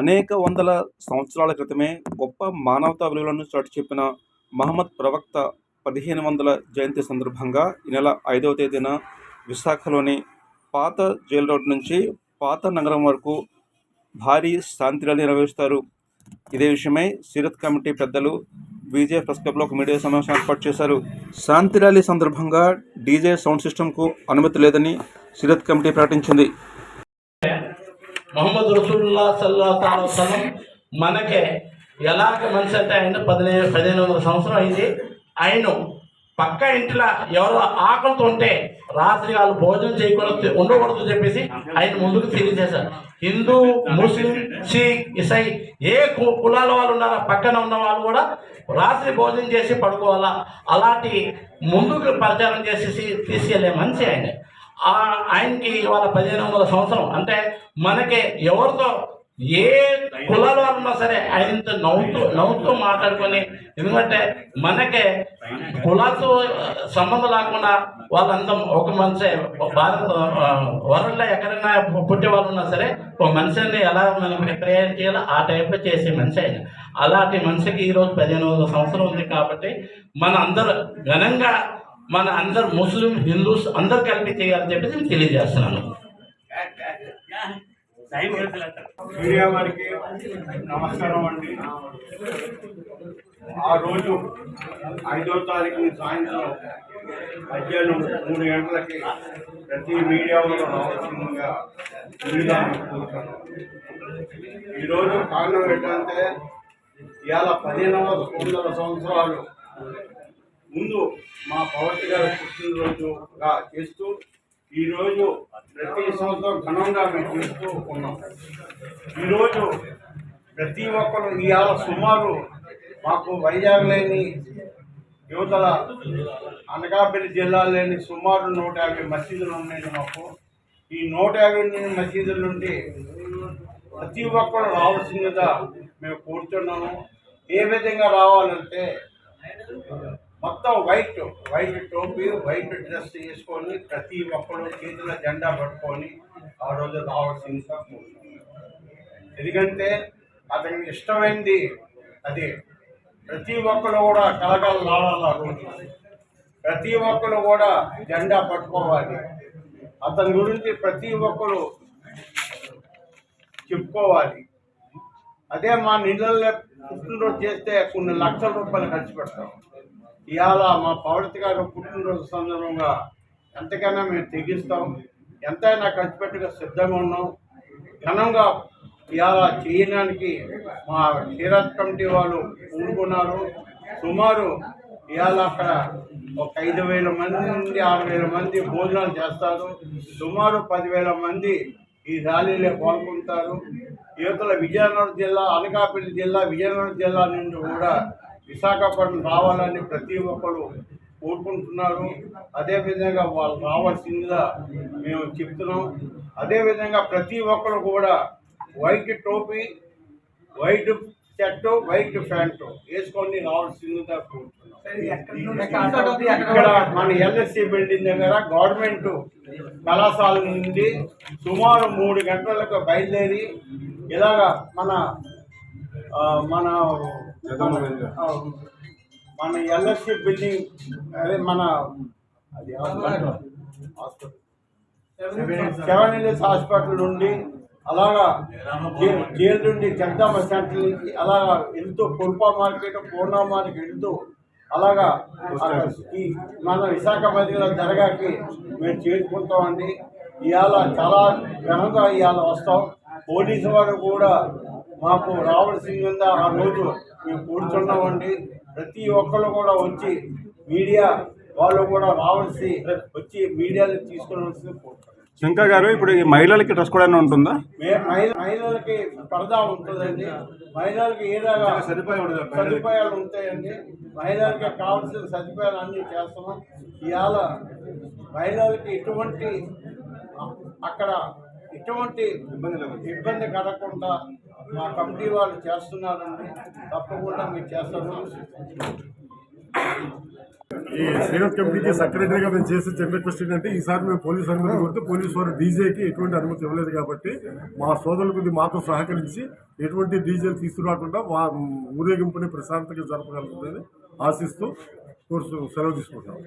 అనేక వందల సంవత్సరాల క్రితమే గొప్ప మానవతా విలువలను చాటి చెప్పిన మహమ్మద్ ప్రవక్త పదిహేను వందల జయంతి సందర్భంగా ఈ నెల ఐదవ తేదీన విశాఖలోని పాత జైల్ రోడ్ నుంచి పాత నగరం వరకు భారీ శాంతి ర్యాలీ నిర్వహిస్తారు. ఇదే విషయమై సీరత్ కమిటీ పెద్దలు బీజే ప్రెస్ క్లబ్లో ఒక మీడియా సమావేశం ఏర్పాటు చేశారు. శాంతి ర్యాలీ సందర్భంగా డీజే సౌండ్ సిస్టమ్కు అనుమతి లేదని సిరత్ కమిటీ ప్రకటించింది. మొహమ్మద్ రసూల్లా సల్లా వసలం మనకే ఎలాగ మనిషి అంటే ఆయన పదిహేను పదిహేను వందల సంవత్సరం అయింది. ఆయన పక్క ఇంటిలో ఎవరో ఆకలితో ఉంటే రాత్రి వాళ్ళు భోజనం చేయకూడదు ఉండకూడదు చెప్పేసి ఆయన ముందుకు తెలియజేశారు హిందూ ముస్లిం సిక్ ఇసై ఏ కు- కులాల వాళ్ళు ఉన్నారా పక్కన ఉన్న వాళ్ళు కూడా రాత్రి భోజనం చేసి పడుకోవాలా? అలాంటి ముందుకు ప్రచారం చేసేసి తీసుకెళ్ళే మనిషి ఆయన. ఆయనకి ఇవాళ పదిహేను వందల సంవత్సరం. అంటే మనకి ఎవరితో ఏ కులాల ఉన్నా సరే ఆయనతో నవ్వుతూ నవ్వుతూ మాట్లాడుకొని ఎందుకంటే మనకే కులతో సంబంధం లేకుండా వాళ్ళంతా ఒక మనిషి భారత వరల్డ్లో ఎక్కడైనా పుట్టే వాళ్ళు ఉన్నా సరే ఒక మనిషిని ఎలా మనం ప్రేయర్ చేయాలో ఆ టైప్లో చేసే మనిషి ఆయన. అలాంటి మనిషికి ఈరోజు పదిహేను వందల సంవత్సరం ఉంది కాబట్టి మన అందరూ ఘనంగా మన అందరు ముస్లిం హిందూస్ అందరు కలిపి చేయాలని చెప్పేసి నేను తెలియజేస్తున్నాను. మీడియా వారికి నమస్కారం అండి. ఆ రోజు ఐదో తారీఖు సాయంత్రం మధ్యాహ్నం మూడు గంటలకి ప్రతి మీడియా వాళ్ళు రావాల్సిందిగా ఈరోజు కారణం ఏంటంటే ఇవాళ పదిహేనవ వందల సంవత్సరాలు. ముందు మా పవర్తి గారి పుట్టినరోజుగా చేస్తూ ఈరోజు ప్రతి సంవత్సరం ఘనంగా మేము చేస్తూ ఉన్నాం. ఈరోజు ప్రతి ఒక్కరు ఇవాళ సుమారు మాకు వైజాగ్ లేని యువతల అనకాపల్లి జిల్లా లేని సుమారు నూట యాభై మసీదులు ఉన్నాయి మాకు. ఈ నూట యాభై మసీదుల నుండి ప్రతి ఒక్కరు రావాల్సిందిగా మేము కోరుతున్నాము. ఏ విధంగా రావాలంటే మొత్తం వైట్ వైట్ టోపీ వైట్ డ్రెస్ వేసుకొని ప్రతి ఒక్కరు చేతిలో జెండా పట్టుకొని ఆ రోజు రావాల్సిందిగా ఎందుకంటే అతనికి ఇష్టమైంది అది. ప్రతి ఒక్కరు కూడా కలగలలాడాలి ఆ రోజు. ప్రతి ఒక్కరు కూడా జెండా పట్టుకోవాలి. అతని గురించి ప్రతి ఒక్కరు చెప్పుకోవాలి. అదే మా నిధుల్లో పుట్టినరోజు చేస్తే కొన్ని లక్షల రూపాయలు ఖర్చు పెడతాం. ఇవాళ మా పౌరతి గారు పుట్టినరోజు సందర్భంగా ఎంతకైనా మేము తెగిస్తాం. ఎంతైనా ఖర్చు పెట్టగా సిద్ధంగా ఉన్నాం. ఘనంగా ఇవాళ చేయడానికి మా క్షీరాజ్ కమిటీ వాళ్ళు పూనుకున్నారు సుమారు ఇవాళ అక్కడ ఒక ఐదు వేల మంది నుండి ఆరు వేల మంది భోజనాలు చేస్తారు. సుమారు పదివేల మంది ఈ ర్యాలీలో పాల్గొంటారు. యువతల విజయనగరం జిల్లా అనకాపల్లి జిల్లా విజయనగరం జిల్లా నుండి కూడా విశాఖపట్నం రావాలని ప్రతి ఒక్కరు కోరుకుంటున్నారు. అదేవిధంగా వాళ్ళు రావాల్సిందిగా మేము చెప్తున్నాం. అదేవిధంగా ప్రతి ఒక్కరు కూడా వైట్ టోపీ వైట్ షర్టు వైట్ ప్యాంటు వేసుకొని రావాల్సిందిగా కోరుతున్నాం. ఇక్కడ మన ఎల్ఎస్సి బిల్డింగ్ దగ్గర గవర్నమెంట్ కళాశాల నుండి సుమారు మూడు గంటలకు బయలుదేరి ఇలాగ మన మన మన ఎల్ఎస్సి బిల్డింగ్ అదే మన సెవెన్ ఇయర్స్ హాస్పిటల్ నుండి అలాగా జైలు నుండి జగదాంబ సెంటర్ నుంచి అలాగా వెళ్తూ కుల్పా మార్కెట్ పూర్ణ మార్కెట్ వెళ్తూ అలాగా ఈ మన విశాఖపట్నంలో జరగాకి మేము చేరుకుంటామండి. ఇవాళ చాలా ఘనంగా ఇవాళ వస్తాం. పోలీసు వారు కూడా మాకు రావాల్సిందిగా ఆ రోజు మేము కూర్చున్నామండి. ప్రతి ఒక్కరు కూడా వచ్చి మీడియా వాళ్ళు కూడా రావాల్సి వచ్చి మీడియాని తీసుకుని శంకర్ గారు ఇప్పుడు ఈ మహిళలకి డ్రెస్ కూడా ఉంటుందా? మహిళలకి పరదా ఉంటుందండి. మహిళలకి ఏదైనా సదుపాయాలు ఉంటాయండి. మహిళలకి కావాల్సిన సదుపాయాలు అన్నీ చేస్తున్నాం ఇవాళ మహిళలకి ఎటువంటి అక్కడ ఎటువంటి ఇబ్బంది కలగకుండా మా కమిటీ వాళ్ళు చేస్తున్నారండి. తప్పకుండా మీరు చేస్తున్నాం ఈ శ్రీనాథ్ కమిటీకి సెక్రటరీగా మేము చేసే చెప్పే రిక్వెస్ట్ అంటే ఈసారి మేము పోలీస్ అనుమతి కొడుతూ పోలీసు వారు డీజేకి ఎటువంటి అనుమతి ఇవ్వలేదు కాబట్టి మా సోదరుల కొద్ది మాతో సహకరించి ఎటువంటి డీజేలు తీసుకురాకుండా వా ఊరేగింపుని ప్రశాంతంగా జరపగలుగుతుందని ఆశిస్తూ కోర్సు సెలవు తీసుకుంటాం